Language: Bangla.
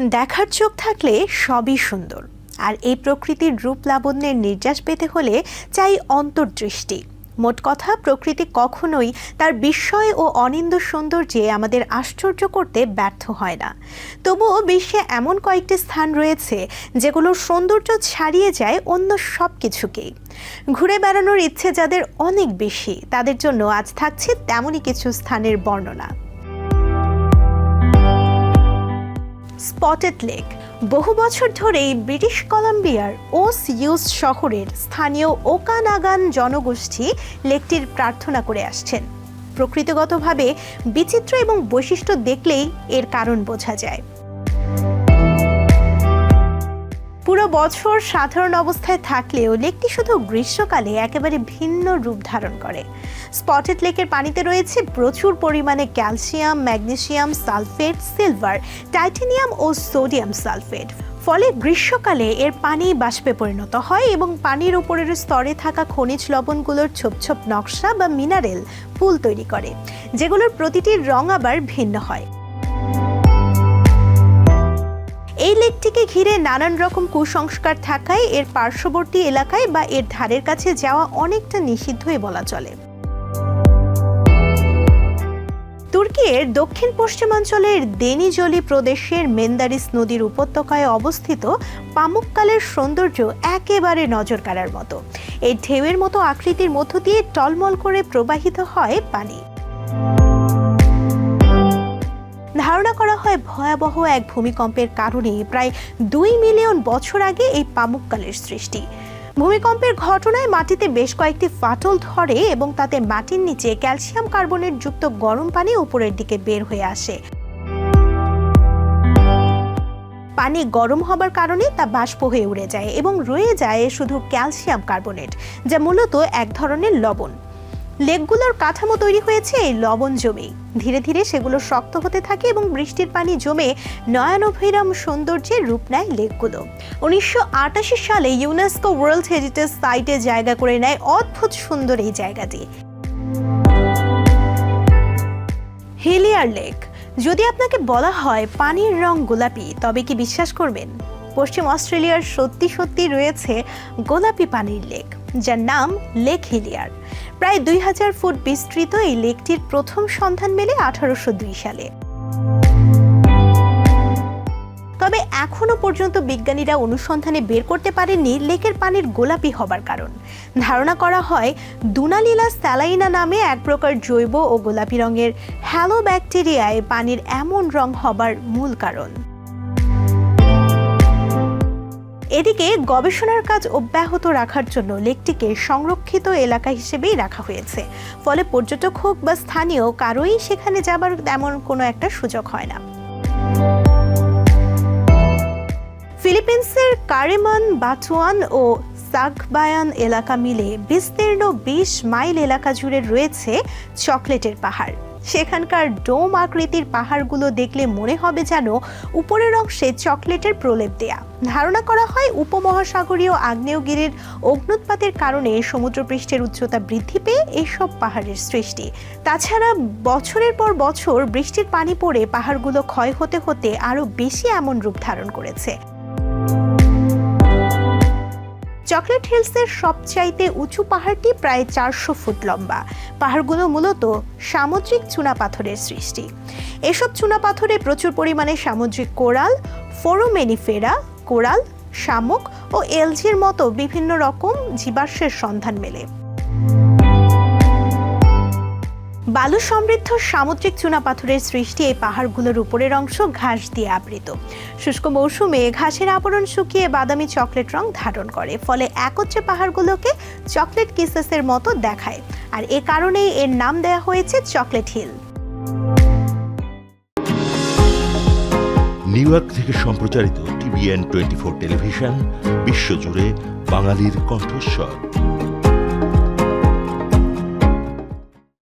দেখার চোখ থাকলে সবই সুন্দর। আর এই প্রকৃতির রূপ লাবণ্যের নির্যাস পেতে হলে চাই অন্তর্দৃষ্টি। মোট কথা, প্রকৃতি কখনোই তার বিস্ময় ও অনিন্দ সৌন্দর্যে আমাদের আশ্চর্য করতে ব্যর্থ হয় না। তবুও বিশ্বে এমন কয়েকটি স্থান রয়েছে যেগুলোর সৌন্দর্য ছাড়িয়ে যায় অন্য সব কিছুকেই ঘুরে বেড়ানোর ইচ্ছে যাদের অনেক বেশি, তাদের জন্য আজ থাকছে তেমনই কিছু স্থানের বর্ণনা। Spotted lake. বহু বছর ধরেই ব্রিটিশ কলাম্বিয়ার ওস ইউস শহরের স্থানীয় ওকানাগান জনগোষ্ঠী লেকটির প্রার্থনা করে আসছেন। প্রকৃতিগতভাবে বিচিত্র এবং বৈশিষ্ট্য দেখলেই এর কারণ বোঝা যায়। পুরো বছর সাধারণ অবস্থায় থাকলেও লেকটি শুধু গ্রীষ্মকালে একেবারে ভিন্ন রূপ ধারণ করে। স্পটেড লেকের পানিতে রয়েছে প্রচুর পরিমাণে calcium, magnesium, sulphate, silver, titanium ও সোডিয়াম সালফেট। ফলে গ্রীষ্মকালে এর পানি বাষ্পে পরিণত হয় এবং পানির উপরের স্তরে থাকা খনিজ লবণগুলোর ছোপ ছোপ নকশা বা মিনারেল পুল তৈরি করে, যেগুলোর প্রতিটির রং আবার ভিন্ন হয়। এই লেকটিকে ঘিরে নানান রকম কুসংস্কার থাকায় এর পার্শ্ববর্তী এলাকায় বা এর ধারের কাছে যাওয়া অনেকটা নিষিদ্ধই বলা চলে। তুর্কির দক্ষিণ পশ্চিমাঞ্চলের দেনিজলি প্রদেশের মেন্দারিস নদীর উপত্যকায় অবস্থিত পামুককালের সৌন্দর্য একেবারে নজর কাড়ার মতো। এই ঢেউয়ের মতো আকৃতির মধ্য দিয়ে টলমল করে প্রবাহিত হয় পানি। ধারণা ভয়াবহ এক ভূমিকম্পের কারণে প্রায় দুই মিলিয়ন বছর আগে এই পামুককালের সৃষ্টি। ভূমিকম্পের ঘটনায় মাটিতে বেশ কয়েকটি ফাটল ধরে এবং তাতে মাটির নিচে ক্যালসিয়াম কার্বনেট যুক্ত গরম পানি উপরের দিকে বের হয়ে আসে। পানি গরম হবার কারণে তা বাষ্প হয়ে উড়ে যায় এবং রয়ে যায় শুধু ক্যালসিয়াম কার্বনেট, যা মূলত এক ধরনের লবণ। লেকগুলোর কাঠামো তৈরি হয়েছে এই লবণ জমেই ধীরে ধীরে সেগুলো শক্ত হতে থাকে এবং বৃষ্টির পানি জমে নয়নভিরাম সৌন্দর্যের রূপ নেয় লেকগুলো। উনিশশো আটাশি সালে ইউনেস্কো ওয়ার্ল্ড হেরিটেজ সাইটে জায়গা করে নেয় অদ্ভুত সুন্দর এই জায়গাটি। Hillier lake. যদি আপনাকে বলা হয় পানির রং গোলাপি, তবে কি বিশ্বাস করবেন? পশ্চিম অস্ট্রেলিয়ার সত্যি সত্যি রয়েছে গোলাপি পানির লেক। যার নাম লেক হিলিয়ার। প্রায় দুই হাজার ফুট বিস্তৃত এই লেকটির প্রথম সন্ধান মেলে আঠারোশো দুই সালে। তবে এখনও পর্যন্ত বিজ্ঞানীরা অনুসন্ধানে বের করতে পারেননি লেকের পানির গোলাপি হবার কারণ। ধারণা করা হয়, দুনালিলা স্যালাইনা নামে এক প্রকার জৈব ও গোলাপি রঙের হ্যালো ব্যাকটেরিয়ায় পানির এমন রং হবার মূল কারণ। এদিকে গবেষণার কাজ অব্যাহত রাখার জন্য লেকটিকে সংরক্ষিত এলাকা হিসেবেই রাখা হয়েছে। ফলে পর্যটক হোক বা স্থানীয়, কারোই সেখানে যাবার তেমন কোনো একটা সুযোগ হয় না। ফিলিপিন্সের কারেমান বাচুয়ান ও সাগবায়ান এলাকা মিলে বিস্তীর্ণ বিশ মাইল এলাকা জুড়ে রয়েছে চকলেটের পাহাড়। সেখানকার ডোম আকৃতির পাহাড়গুলো দেখলে মনে হবে যেন উপরের অংশে চকলেটের প্রলেপ দেয়া। ধারণা করা হয় উপমহাসাগরীয় আগ্নেয়গিরির অগ্নুৎপাতের কারণে সমুদ্রপৃষ্ঠের উচ্চতা বৃদ্ধি পেয়ে এইসব পাহাড়ের সৃষ্টি। তাছাড়া বছরের পর বছর বৃষ্টির পানি পড়ে পাহাড়গুলো ক্ষয় হতে হতে আরও বেশি এমন রূপ ধারণ করেছে। চকলেট হিলসের সবচাইতে উঁচু পাহাড়টি প্রায় চারশো ফুট লম্বা। পাহাড়গুলো মূলত সামুদ্রিক চুনাপাথরের সৃষ্টি। এসব চুনাপাথরে প্রচুর পরিমাণে সামুদ্রিক কোরাল, ফোরোমেনিফেরা, কোরাল, শামুক ও এলজির মতো বিভিন্ন রকম জীবাশ্মের সন্ধান মেলে। বালু সমৃদ্ধ সামুদ্রিক চুনাপাথরের সৃষ্টি এই পাহাড়গুলোর উপরের অংশ ঘাস দিয়ে আবৃত। শুষ্ক মৌসুমে ঘাসের আবরণ শুকিয়ে বাদামি চকলেট রং ধারণ করে, ফলে একত্রে পাহাড়গুলোকে চকলেট কিসেসের মতো দেখায়। আর এ কারণেই এর নাম দেওয়া হয়েছে চকলেট হিল। নিউ ইয়র্ক থেকে সম্প্রচারিত টিভিএন টোয়েন্টি ফোর টেলিভিশন, বিশ্বজুড়ে বাঙালির কণ্ঠস্বর।